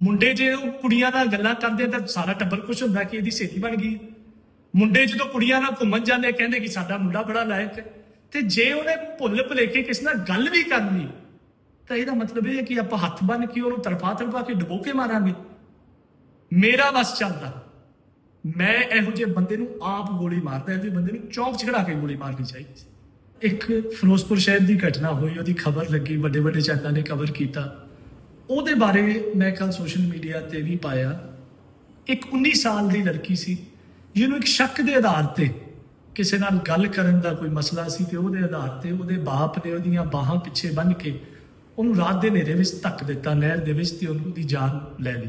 ਮੁੰਡੇ ਜੇ ਉਹ ਕੁੜੀਆਂ ਨਾਲ ਗੱਲਾਂ ਕਰਦੇ ਤਾਂ ਸਾਰਾ ਟੱਬਰ ਖੁਸ਼ ਹੁੰਦਾ ਕਿ ਇਹਦੀ ਸਹੇਲੀ ਬਣ ਗਈ। ਮੁੰਡੇ ਜਦੋਂ ਕੁੜੀਆਂ ਨਾਲ ਘੁੰਮਣ ਜਾਂਦੇ ਕਹਿੰਦੇ ਕਿ ਸਾਡਾ ਮੁੰਡਾ ਬੜਾ ਲਾਇਕ ਹੈ। ਤੇ ਜੇ ਉਹਨੇ ਭੁੱਲ ਭੁਲੇਖੇ ਕਿਸੇ ਨਾਲ ਗੱਲ ਵੀ ਕਰਨੀ, ਤਾਂ ਇਹਦਾ ਮਤਲਬ ਇਹ ਹੈ ਕਿ ਆਪਾਂ ਹੱਥ ਬੰਨ ਕੇ ਉਹਨੂੰ ਤੜਫਾ ਤਰਫਾ ਕੇ ਡਬੋ ਕੇ ਮਾਰਾਂਗੇ। ਮੇਰਾ ਬਸ ਚੱਲਦਾ। ਮੈਂ ਇਹੋ ਜਿਹੇ ਬੰਦੇ ਨੂੰ ਆਪ ਗੋਲੀ ਮਾਰਦਾ, ਇਹੋ ਜਿਹੇ ਬੰਦੇ ਨੂੰ ਚੌਂਕ ਚੜਾ ਕੇ ਗੋਲੀ ਮਾਰਨੀ ਚਾਹੀਦੀ ਇੱਕ ਫਿਰੋਜ਼ਪੁਰ ਸ਼ਹਿਰ ਦੀ ਘਟਨਾ ਹੋਈ, ਉਹਦੀ ਖਬਰ ਲੱਗੀ ਵੱਡੇ ਵੱਡੇ ਚੈਨਲਾਂ ਨੇ ਕਵਰ ਕੀਤਾ। ਉਹਦੇ ਬਾਰੇ ਮੈਂ ਕੱਲ ਸੋਸ਼ਲ ਮੀਡੀਆ ਤੇ ਵੀ ਪਾਇਆ। ਇੱਕ 19 ਸਾਲ ਦੀ ਲੜਕੀ ਸੀ, ਜਿਹਨੂੰ ਇੱਕ ਸ਼ੱਕ ਦੇ ਆਧਾਰ ਤੇ ਕਿਸੇ ਨਾਲ ਗੱਲ ਕਰਨ ਦਾ ਕੋਈ ਮਸਲਾ ਸੀ ਤੇ ਉਹਦੇ ਆਧਾਰ ਤੇ ਉਹਦੇ ਬਾਪ ਨੇ ਉਹਦੀਆਂ ਬਾਹਾਂ ਪਿੱਛੇ ਬੰਨ੍ਹ ਕੇ ਉਹਨੂੰ ਰਾਤ ਦੇ ਹਨੇਰੇ ਵਿੱਚ ਧੱਕ ਦਿੱਤਾ, ਨਹਿਰ ਦੇ ਵਿੱਚ ਤੇ ਉਹਨੂੰ ਦੀ ਜਾਨ ਲੈ ਲਈ।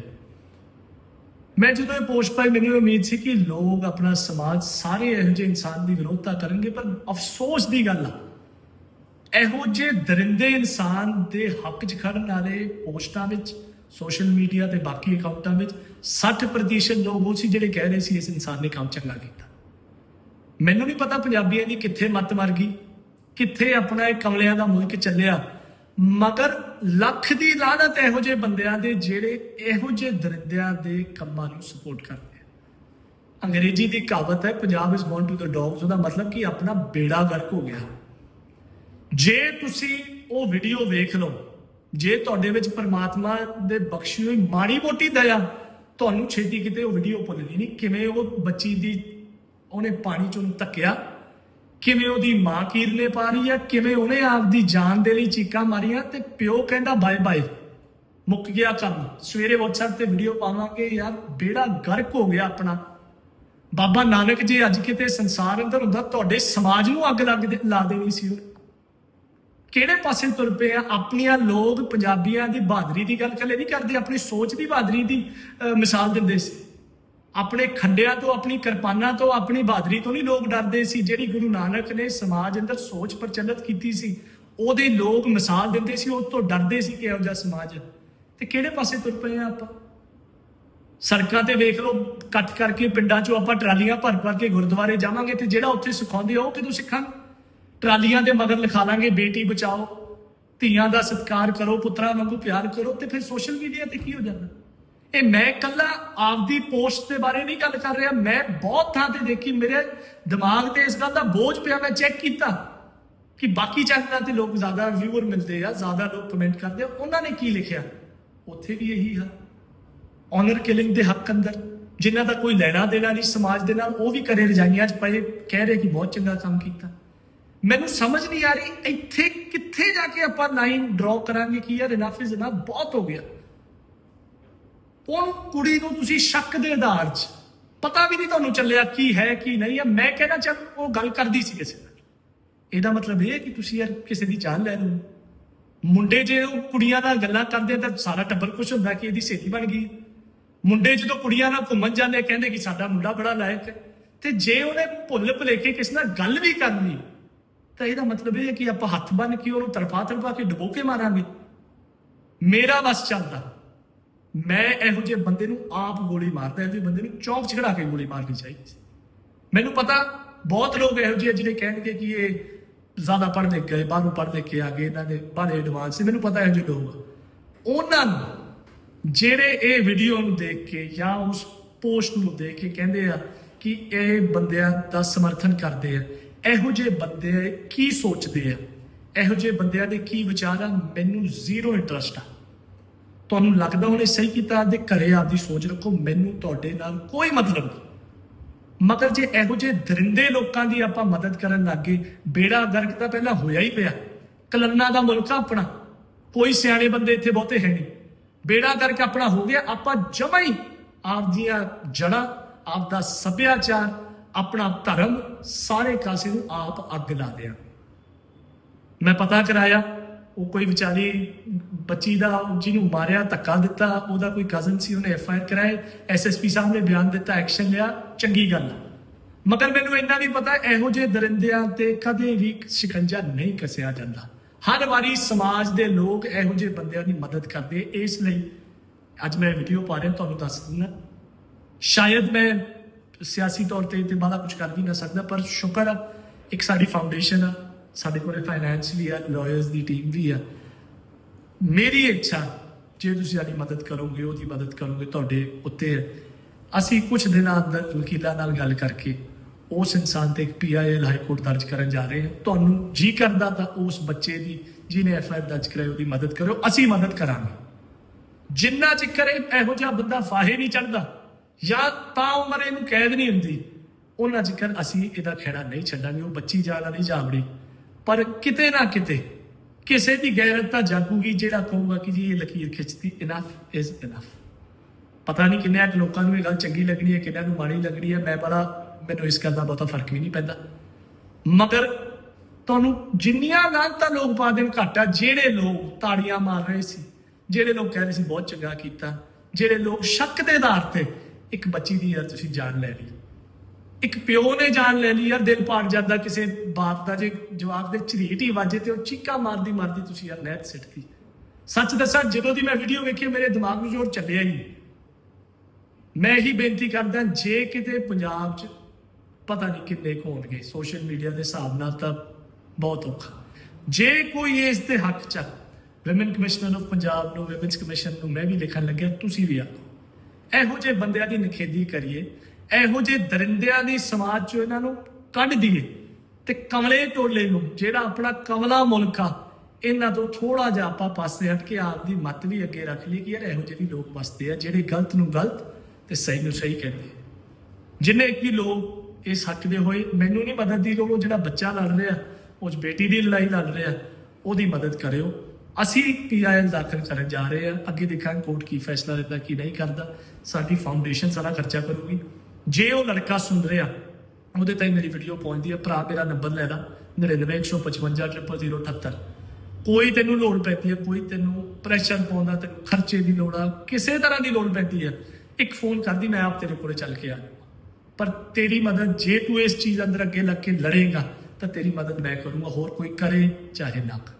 ਮੈਂ ਜਦੋਂ ਇਹ ਪੋਸਟ ਪਾਈ, ਮੈਨੂੰ ਉਮੀਦ ਸੀ ਕਿ ਲੋਕ ਆਪਣਾ ਸਮਾਜ ਸਾਰੇ ਇਹੋ ਜਿਹੇ ਇਨਸਾਨ ਦੀ ਵਿਰੋਧਤਾ ਕਰਨਗੇ, ਪਰ ਅਫਸੋਸ ਦੀ ਗੱਲ ਆ ਇਹੋ ਜਿਹੇ ਦਰਿੰਦੇ ਇਨਸਾਨ ਦੇ ਹੱਕ 'ਚ ਖੜਨ ਵਾਲੇ ਪੋਸਟਾਂ ਵਿੱਚ ਸੋਸ਼ਲ ਮੀਡੀਆ ਤੇ ਬਾਕੀ ਅਕਾਊਂਟਾਂ ਵਿੱਚ 60% ਲੋਕ ਉਹ ਸੀ ਜਿਹੜੇ ਕਹਿ ਰਹੇ ਸੀ ਇਸ ਇਨਸਾਨ ਨੇ ਕੰਮ ਚੰਗਾ ਕੀਤਾ। ਮੈਨੂੰ ਨਹੀਂ ਪਤਾ ਪੰਜਾਬੀਆਂ ਦੀ ਕਿੱਥੇ ਮੱਤ ਮਰ ਗਈ, ਕਿੱਥੇ ਆਪਣਾ ਇਹ ਕਮਲਿਆਂ ਦਾ ਮੁਲਕ ਚੱਲਿਆ, ਮਗਰ ਲੱਖ ਦੀ ਲਾਹਨਤ ਇਹੋ ਜਿਹੇ ਬੰਦਿਆਂ ਦੇ ਜਿਹੜੇ ਇਹੋ ਜਿਹੇ ਦਰਿੰਦਿਆਂ ਦੇ ਕੰਮਾਂ ਨੂੰ ਸਪੋਰਟ ਕਰਦੇ ਆ। ਅੰਗਰੇਜ਼ੀ ਦੀ ਕਹਾਵਤ ਹੈ Punjab is born to the dogs ਉਹਦਾ ਮਤਲਬ ਕਿ ਆਪਣਾ ਬੇੜਾ ਗਰਕ ਹੋ ਗਿਆ। ਜੇ ਤੁਸੀਂ ਉਹ ਵੀਡੀਓ ਵੇਖ ਲਓ, ਜੇ ਤੁਹਾਡੇ ਵਿੱਚ ਪਰਮਾਤਮਾ ਦੇ ਬਖਸ਼ੀ ਹੋਈ ਮਾੜੀ ਮੋਟੀ ਦਇਆ, ਤੁਹਾਨੂੰ ਛੇਤੀ ਕਿਤੇ ਉਹ ਵੀਡੀਓ ਭੁੱਲਣੀ ਨਹੀਂ। ਕਿਵੇਂ ਉਹ ਬੱਚੀ ਦੀ ਉਹਨੇ ਪਾਣੀ ਚੋਂ ਧੱਕਿਆ? ਕਿਵੇਂ ਉਹਦੀ ਮਾਂ ਕੀਰਲੇ ਪਾ ਰਹੀ ਆ? ਕਿਵੇਂ ਉਹਨੇ ਆਪਦੀ ਜਾਨ ਦੇ ਲਈ ਚੀਕਾਂ ਮਾਰੀਆਂ? ਤੇ ਪਿਓ ਕਹਿੰਦਾ, ਬਾਏ ਬਾਏ, ਮੁੱਕ ਗਿਆ ਕੰਮ। ਸਵੇਰੇ WhatsApp ਤੇ ਵੀਡੀਓ ਪਾਵਾਂਗੇ ਯਾਰ ਬੇੜਾ ਗਰਕ ਹੋ ਗਿਆ ਆਪਣਾ। ਬਾਬਾ ਨਾਨਕ ਜੀ, ਅੱਜ ਕਿਤੇ ਸੰਸਾਰ ਅੰਦਰ ਹੁੰਦਾ, ਤੁਹਾਡੇ ਸਮਾਜ ਨੂੰ ਅੱਗ ਲੱਗ ਲਾ ਦੇਣੀ ਸੀ ਉਹ। ਕਿਹੜੇ ਪਾਸੇ ਤੁਰ ਪਏ ਆ? ਆਪਣੀਆਂ ਲੋਕ ਪੰਜਾਬੀਆਂ ਦੀ ਬਹਾਦਰੀ ਦੀ ਗੱਲ ਕੱਲੇ ਨਹੀਂ ਕਰਦੇ, ਆਪਣੀ ਸੋਚ ਦੀ ਬਹਾਦਰੀ ਦੀ ਮਿਸਾਲ ਦਿੰਦੇ ਸੀ। ਆਪਣੇ ਖੰਡਿਆਂ ਤੋਂ, ਆਪਣੀ ਕਿਰਪਾਨਾਂ ਤੋਂ, ਆਪਣੀ ਬਹਾਦਰੀ ਤੋਂ ਨਹੀਂ ਲੋਕ ਡਰਦੇ ਸੀ। ਜਿਹੜੀ ਗੁਰੂ ਨਾਨਕ ਨੇ ਸਮਾਜ ਅੰਦਰ ਸੋਚ ਪ੍ਰਚਲਿਤ ਕੀਤੀ ਸੀ, ਉਹਦੇ ਲੋਕ ਮਿਸਾਲ ਦਿੰਦੇ ਸੀ, ਉਹ ਤੋਂ ਡਰਦੇ ਸੀ ਕਿ ਇਹੋ ਜਿਹਾ ਸਮਾਜ ਹੈ। ਤੇ ਕਿਹੜੇ ਪਾਸੇ ਤੁਰ ਪਏ ਆ ਆਪਾਂ? ਸੜਕਾਂ ਤੇ ਵੇਖ ਲਓ, ਕੱਟ ਕਰਕੇ ਪਿੰਡਾਂ 'ਚੋਂ ਆਪਾਂ ਟਰਾਲੀਆਂ ਭਰ ਭਰ ਕੇ ਗੁਰਦੁਆਰੇ ਜਾਵਾਂਗੇ ਤੇ ਜਿਹੜਾ ਉੱਥੇ ਸਿਖਾਉਂਦੇ ਆ, ਉਹ ਕਿਦੋਂ ਸਿੱਖਾਂਗੇ? ਟਰਾਲੀਆਂ ਦੇ ਮਗਰ ਲਿਖਾ ਲਾਂਗੇ, ਬੇਟੀ ਬਚਾਓ, ਧੀਆਂ ਦਾ ਸਤਿਕਾਰ ਕਰੋ, ਪੁੱਤਰਾਂ ਵਾਂਗੂ ਪਿਆਰ ਕਰੋ ਤੇ ਫਿਰ ਸੋਸ਼ਲ ਮੀਡੀਆ ਤੇ ਕੀ ਹੋ ਜਾਂਦਾ? ਇਹ ਮੈਂ ਕੱਲਾ ਆਪਦੀ ਪੋਸਟ ਦੇ ਬਾਰੇ ਨਹੀਂ ਗੱਲ ਕਰ ਰਿਹਾ, ਮੈਂ ਬਹੁਤ ਥਾਂ ਤੇ ਦੇਖੀ, ਮੇਰੇ ਦਿਮਾਗ ਤੇ ਇਸ ਗੱਲ ਦਾ ਬੋਝ ਪਿਆ, ਮੈਂ ਚੈੱਕ ਕੀਤਾ ਕਿ ਬਾਕੀ ਚੈਨਲਾਂ ਤੇ ਲੋਕ ਜ਼ਿਆਦਾ ਵਿਊਅਰ ਮਿਲਦੇ ਆ, ਜ਼ਿਆਦਾ ਲੋਕ ਕਮੈਂਟ ਕਰਦੇ ਆ, ਉਹਨਾਂ ਨੇ ਕੀ ਲਿਖਿਆ? ਉੱਥੇ ਵੀ ਇਹੀ ਹੈ ਆਨਰ ਕਿਲਿੰਗ ਦੇ ਹੱਕ ਅੰਦਰ, ਜਿਨ੍ਹਾਂ ਦਾ ਕੋਈ ਲੈਣਾ ਦੇਣਾ ਨਹੀਂ, ਸਮਾਜ ਦੇ ਨਾਲ ਉਹ ਵੀ ਕਰੇ ਰਜਾਈਆਂ 'ਚ ਪਏ, ਕਹਿ ਰਹੇ ਕਿ ਬਹੁਤ ਚੰਗਾ ਕੰਮ ਕੀਤਾ। ਮੈਨੂੰ ਸਮਝ ਨਹੀਂ ਆ ਰਹੀ, ਇੱਥੇ ਕਿੱਥੇ ਜਾ ਕੇ ਆਪਾਂ ਲਾਈਨ ਡਰਾ ਕਰਾਂਗੇ ਕਿ ਯਾਰ ਇਨਫ ਇਜ਼ ਇਨਫ ਬਹੁਤ ਹੋ ਗਿਆ। ਉਹ ਕੁੜੀ ਨੂੰ ਤੁਸੀਂ ਸ਼ੱਕ ਦੇ ਆਧਾਰ 'ਚ, ਪਤਾ ਵੀ ਨਹੀਂ ਤੁਹਾਨੂੰ ਚੱਲਿਆ ਕੀ ਹੈ, ਕੀ ਨਹੀਂ ਹੈ। ਮੈਂ ਕਹਿੰਦਾ ਚੱਲ ਉਹ ਗੱਲ ਕਰਦੀ ਸੀ ਕਿਸੇ ਨਾਲ। ਇਹਦਾ ਮਤਲਬ ਇਹ ਕਿ ਤੁਸੀਂ ਯਾਰ ਕਿਸੇ ਦੀ ਜਾਨ ਲੈ ਲਓ ਮੁੰਡੇ ਜੇ ਉਹ ਕੁੜੀਆਂ ਨਾਲ ਗੱਲਾਂ ਕਰਦੇ ਤਾਂ ਸਾਰਾ ਟੱਬਰ ਖੁਸ਼ ਹੁੰਦਾ ਕਿ ਇਹਦੀ ਸਹੇਲੀ ਬਣ ਗਈ ਮੁੰਡੇ ਜਦੋਂ ਕੁੜੀਆਂ ਨਾਲ ਘੁੰਮਣ ਜਾਂਦੇ ਕਹਿੰਦੇ ਕਿ ਸਾਡਾ ਮੁੰਡਾ ਬੜਾ ਲਾਇਕ ਹੈ। ਤੇ ਜੇ ਉਹਨੇ ਭੁੱਲ ਭੁਲੇਖੇ ਕਿਸੇ ਨਾਲ ਗੱਲ ਵੀ ਕਰਨੀ ਤਾਂ ਇਹਦਾ ਮਤਲਬ ਇਹ ਹੈ ਕਿ ਆਪਾਂ ਹੱਥ ਬੰਨ ਕੇ ਉਹਨੂੰ ਤਰਫਾ ਤਰਫਾ ਕੇ ਡੁਬੋ ਕੇ ਮਾਰਾਂਗੇ। ਮੇਰਾ ਬਸ ਚੱਲਦਾ। ਮੈਂ ਇਹੋ ਜਿਹੇ ਬੰਦੇ ਨੂੰ ਆਪ ਗੋਲੀ ਮਾਰਦਾ, ਇਹੋ ਜਿਹੇ ਬੰਦੇ ਨੂੰ ਚੌਂਕ ਚੜਾ ਕੇ ਗੋਲੀ ਮਾਰਨੀ ਚਾਹੀਦੀ ਸੀ। ਮੈਨੂੰ ਪਤਾ ਬਹੁਤ ਲੋਕ ਇਹੋ ਜਿਹੇ ਜਿਹੜੇ ਕਹਿਣਗੇ ਕਿ ਇਹ ਜ਼ਿਆਦਾ ਪੜ੍ਹ ਲਿਖ ਗਏ, ਬਾਹਰੋਂ ਪੜ੍ਹ ਲਿਖ ਕੇ ਆ ਗਏ, ਇਹਨਾਂ ਦੇ ਬਾਰੇ ਐਡਵਾਂਸ ਸੀ। ਮੈਨੂੰ ਪਤਾ ਇਹੋ ਜਿਹੇ ਲੋਕ ਆ। ਉਹਨਾਂ ਨੂੰ ਜਿਹੜੇ ਇਹ ਵੀਡੀਓ ਨੂੰ ਦੇਖ ਕੇ ਜਾਂ ਉਸ ਪੋਸਟ ਨੂੰ ਦੇਖ ਕੇ ਕਹਿੰਦੇ ਆ ਕਿ ਇਹ ਬੰਦਿਆਂ ਦਾ ਸਮਰਥਨ ਕਰਦੇ ਆ ਇਹੋ ਜਿਹੇ ਬੰਦੇ ਕੀ ਸੋਚਦੇ ਆ? ਇਹੋ ਜਿਹੇ ਬੰਦਿਆਂ ਦੇ ਕੀ ਵਿਚਾਰ ਆ? ਮੈਨੂੰ ਜ਼ੀਰੋ ਇੰਟਰਸਟ ਆ। ਤੁਹਾਨੂੰ ਲੱਗਦਾ ਉਹਨੇ ਸਹੀ ਕੀਤਾ ਆਪਦੇ ਘਰੇ ਆਪਦੀ ਸੋਚ ਰੱਖੋ, ਮੈਨੂੰ ਤੁਹਾਡੇ ਨਾਲ ਕੋਈ ਮਤਲਬ ਨਹੀਂ। ਮਗਰ ਜੇ ਇਹੋ ਜਿਹੇ ਦਰਿੰਦੇ ਲੋਕਾਂ ਦੀ ਆਪਾਂ ਮਦਦ ਕਰਨ ਲੱਗੇ, ਬੇੜਾ ਗਰਕ ਤਾਂ ਪਹਿਲਾਂ ਹੋਇਆ ਹੀ ਪਿਆ। ਕਲੰਨਾ ਦਾ ਮੁਲਕ ਆ ਆਪਣਾ। ਕੋਈ ਸਿਆਣੇ ਬੰਦੇ ਇੱਥੇ ਬਹੁਤੇ ਹੈ ਨਹੀਂ। ਬੇੜਾ ਗਰਕ ਆਪਣਾ ਹੋ ਗਿਆ, ਆਪਾਂ ਜਮਾ ਆਪਦੀਆਂ ਜੜਾਂ ਆਪਦਾ ਸੱਭਿਆਚਾਰ ਆਪਣਾ ਧਰਮ ਸਾਰੇ ਕਾਸੇ ਨੂੰ ਆਪ ਅੱਗ ਲਾ ਦਿਆਂ। ਮੈਂ ਪਤਾ ਕਰਾਇਆ, ਉਹ ਕੋਈ ਵਿਚਾਰੀ ਬੱਚੀ ਦਾ ਜਿਹਨੂੰ ਮਾਰਿਆ, ਧੱਕਾ ਦਿੱਤਾ, ਉਹਦਾ ਕੋਈ ਕਜ਼ਨ ਸੀ, ਉਹਨੇ ਐਫ ਆਈ ਆਰ ਕਰਾਏ ਐਸਐਸਪੀ ਸਾਹਿਬ ਨੇ ਬਿਆਨ ਦਿੱਤਾ ਐਕਸ਼ਨ ਲਿਆ, ਚੰਗੀ ਗੱਲ ਆ। ਮਗਰ ਮੈਨੂੰ ਇੰਨਾ ਵੀ ਪਤਾ, ਇਹੋ ਜਿਹੇ ਦਰਿੰਦਿਆਂ ਤੇ ਕਦੇ ਵੀ ਸ਼ਿਕੰਜਾ ਨਹੀਂ ਕੱਸਿਆ ਜਾਂਦਾ। ਹਰ ਵਾਰੀ ਸਮਾਜ ਦੇ ਲੋਕ ਇਹੋ ਜਿਹੇ ਬੰਦਿਆਂ ਦੀ ਮਦਦ ਕਰਦੇ, ਇਸ ਲਈ ਅੱਜ ਮੈਂ ਵੀਡੀਓ ਪਾ ਰਿਹਾ, ਤੁਹਾਨੂੰ ਦੱਸ ਦਿੰਦਾ। ਸ਼ਾਇਦ ਮੈਂ ਸਿਆਸੀ ਤੌਰ ਤੇ ਤੇ ਬਾਲਾ ਕੁਝ ਕਰ ਵੀ ਨਾ ਸਕਦਾ, ਪਰ ਸ਼ੁਕਰ ਆ, ਇੱਕ ਸਾਡੀ ਫਾਊਂਡੇਸ਼ਨ ਆ, ਸਾਡੇ ਕੋਲ ਫਾਈਨੈਂਸ ਵੀ ਆ ਲਾਇਰਸ ਦੀ ਟੀਮ ਵੀ ਆ। ਮੇਰੀ ਇੱਛਾ, ਜੇ ਤੁਸੀਂ ਸਾਡੀ ਮਦਦ ਕਰੋਗੇ, ਉਹਦੀ ਮਦਦ ਕਰੋਗੇ, ਤੁਹਾਡੇ ਉੱਤੇ ਹੈ। ਅਸੀਂ ਕੁਝ ਦਿਨਾਂ ਅੰਦਰ ਵਕੀਲਾਂ ਨਾਲ ਗੱਲ ਕਰਕੇ ਉਸ ਇਨਸਾਨ ਤੇ ਇੱਕ ਪੀਆਈਐਲ ਹਾਈ ਕੋਰਟ ਦਰਜ ਕਰਨ ਜਾ ਰਹੇ ਹਾਂ। ਤੁਹਾਨੂੰ ਜੀ ਕਰਦਾ ਤਾਂ ਉਸ ਬੱਚੇ ਦੀ, ਜਿਹਨੇ ਐਫਆਈਆਰ ਦਰਜ ਕਰਾਈ, ਉਹਦੀ ਮਦਦ ਕਰੋ ਅਸੀਂ ਮਦਦ ਕਰਾਂਗੇ। ਜਿੰਨਾ ਚਿਰ ਇਹੋ ਜਿਹਾ ਬੰਦਾ ਫਾਹੇ ਨਹੀਂ ਚੜਦਾ ਜਾਂ ਤਾਂ ਉਮਰ ਇਹਨੂੰ ਕੈਦ ਨਹੀਂ ਹੁੰਦੀ। ਉਹਨਾਂ ਚਿਰ ਅਸੀਂ ਇਹਦਾ ਖੇੜਾ ਨਹੀਂ ਛੱਡਾਂਗੇ, ਉਹ ਬੱਚੀ ਜਾਨ ਵਾਲੀ ਜਾਵੜੀ ਪਰ ਕਿਤੇ ਨਾ ਕਿਤੇ ਕਿਸੇ ਦੀ ਗੈਰਤ ਤਾਂ ਜਾਗੂਗੀ, ਜਿਹੜਾ ਕਹੂਗਾ ਕਿ ਜੀ ਇਹ ਲਕੀਰ ਖਿੱਚਦੀ ਇਨਫ ਇਜ਼ ਇਨਫ ਪਤਾ ਨਹੀਂ ਕਿੰਨੇ ਲੋਕਾਂ ਨੂੰ ਇਹ ਗੱਲ ਚੰਗੀ ਲੱਗਣੀ ਹੈ, ਕਿੰਨਿਆਂ ਨੂੰ ਮਾੜੀ ਲੱਗਣੀ ਹੈ। ਮੈਂ ਬੜਾ, ਮੈਨੂੰ ਇਸ ਗੱਲ ਦਾ ਬਹੁਤਾ ਫ਼ਰਕ ਵੀ ਨਹੀਂ ਪੈਂਦਾ। ਮਗਰ ਤੁਹਾਨੂੰ ਜਿੰਨੀਆਂ ਲਾਂਤਾਂ ਲੋਕ ਪਾ ਦੇਣ ਘਾਟਾ ਜਿਹੜੇ ਲੋਕ ਤਾੜੀਆਂ ਮਾਰ ਰਹੇ ਸੀ, ਜਿਹੜੇ ਲੋਕ ਕਹਿ ਰਹੇ ਸੀ ਬਹੁਤ ਚੰਗਾ ਕੀਤਾ, ਜਿਹੜੇ ਲੋਕ ਸ਼ੱਕ ਦੇ ਆਧਾਰ ਤੇ ਇੱਕ ਬੱਚੀ ਦੀ ਯਾਰ ਤੁਸੀਂ ਜਾਨ ਲੈ ਲਈ। ਇੱਕ ਪਿਓ ਨੇ ਜਾਨ ਲੈ ਲਈ ਯਾਰ, ਦਿਲ ਪਾੜ ਜਾਂਦਾ ਕਿਸੇ ਬਾਪ ਦਾ ਜੇ ਜਵਾਬ ਦੇ ਝਰੀਟ ਹੀ ਵਾਜੇ ਤੇ ਉਹ ਚੀਕਾ ਮਾਰਦੀ ਮਾਰਦੀ ਤੁਸੀਂ ਯਾਰ ਨਹਿਰ ਸਿੱਟਦੀ ਸੱਚ ਦੱਸਾਂ, ਜਦੋਂ ਦੀ ਮੈਂ ਵੀਡੀਓ ਵੇਖੀ, ਮੇਰੇ ਦਿਮਾਗ ਨੂੰ ਜੋਰ ਚੱਲਿਆ ਹੀ ਮੈਂ ਇਹੀ ਬੇਨਤੀ ਕਰਦਾ, ਜੇ ਕਿਤੇ ਪੰਜਾਬ 'ਚ ਪਤਾ ਨਹੀਂ ਕਿੰਨੇ ਕੁ ਹੋਣਗੇ ਸੋਸ਼ਲ ਮੀਡੀਆ ਦੇ ਹਿਸਾਬ ਨਾਲ ਤਾਂ ਬਹੁਤ ਔਖਾ। ਜੇ ਕੋਈ ਇਸ ਦੇ ਹੱਕ 'ਚ ਵਿਮਨ ਕਮਿਸ਼ਨਰ ਆਫ ਪੰਜਾਬ ਨੂੰ ਵਿਮਨਸ ਕਮਿਸ਼ਨ ਨੂੰ ਮੈਂ ਵੀ ਲਿਖਣ ਲੱਗਿਆ, ਤੁਸੀਂ ਵੀ ਆਖੋ। ਇਹੋ ਜਿਹੇ ਬੰਦਿਆਂ ਦੀ ਨਿਖੇਧੀ ਕਰੀਏ, ਇਹੋ ਜਿਹੇ ਦਰਿੰਦਿਆਂ ਦੀ ਸਮਾਜ 'ਚੋਂ ਇਹਨਾਂ ਨੂੰ ਕੱਢ ਦਈਏ ਤੇ ਕਮਲੇ ਟੋਲੇ ਨੂੰ, ਜਿਹੜਾ ਆਪਣਾ ਕਮਲਾ ਮੁਲਕ ਆ, ਇਹਨਾਂ ਤੋਂ ਥੋੜਾ ਜਿਹਾ ਆਪਾਂ ਪਾਸੇ ਹਟ ਕੇ ਆਪ ਦੀ ਮੱਤ ਵੀ ਅੱਗੇ ਰੱਖ ਲਈ ਕਿ ਯਾਰ ਇਹੋ ਜਿਹੇ ਵੀ ਲੋਕ ਵਸਦੇ ਆ ਜਿਹੜੇ ਗਲਤ ਨੂੰ ਗਲਤ ਤੇ ਸਹੀ ਨੂੰ ਸਹੀ ਕਹਿੰਦੇ ਜਿੰਨੇ ਵੀ ਲੋਕ ਇਹ ਸੱਚਦੇ ਹੋਏ, ਮੈਨੂੰ ਨਹੀਂ ਮਦਦ ਦੀ ਲੋੜ, ਉਹ ਜਿਹੜਾ ਬੱਚਾ ਲੜ ਰਿਹਾ, ਉਸ ਬੇਟੀ ਦੀ ਲੜਾਈ ਲੜ ਰਿਹਾ, ਉਹਦੀ ਮਦਦ ਕਰਿਓ। ਅਸੀਂ ਪੀਆਈਐਲ ਦਾਖਲ ਕਰਨ ਜਾ ਰਹੇ ਹਾਂ, ਅੱਗੇ ਦੇਖਾਂਗੇ ਕੋਰਟ ਕੀ ਫੈਸਲਾ ਲੈਂਦਾ, ਕੀ ਨਹੀਂ ਕਰਦਾ। ਸਾਡੀ ਫਾਊਂਡੇਸ਼ਨ ਸਾਰਾ ਖਰਚਾ ਕਰੂਗੀ। ਜੇ ਉਹ ਲੜਕਾ ਸੁਣ ਰਿਹਾ, ਉਹਦੇ ਤਾਈਂ ਮੇਰੀ ਵੀਡੀਓ ਪਹੁੰਚਦੀ ਹੈ, ਭਰਾ ਮੇਰਾ ਨੰਬਰ ਲੈ ਲਾ 99155 0078 ਕੋਈ ਤੈਨੂੰ ਲੋੜ ਪੈਂਦੀ ਹੈ, ਕੋਈ ਤੈਨੂੰ ਪ੍ਰੈਸ਼ਰ ਪਾਉਂਦਾ, ਤੈਨੂੰ ਖਰਚੇ ਦੀ ਲੋੜ ਆ, ਕਿਸੇ ਤਰ੍ਹਾਂ ਦੀ ਲੋੜ ਪੈਂਦੀ ਹੈ। ਇੱਕ ਫੋਨ ਕਰਦੀ, ਮੈਂ ਆਪ ਤੇਰੇ ਕੋਲੇ ਚੱਲ ਕੇ ਆ ਪਰ ਤੇਰੀ ਮਦਦ, ਜੇ ਤੂੰ ਇਸ ਚੀਜ਼ ਅੰਦਰ ਅੱਗੇ ਲੱਗ ਕੇ ਲੜੇਗਾ, ਤਾਂ ਤੇਰੀ ਮਦਦ ਮੈਂ ਕਰੂੰਗਾ, ਹੋਰ ਕੋਈ ਕਰੇ ਚਾਹੇ ਨਾ ਕਰੇ।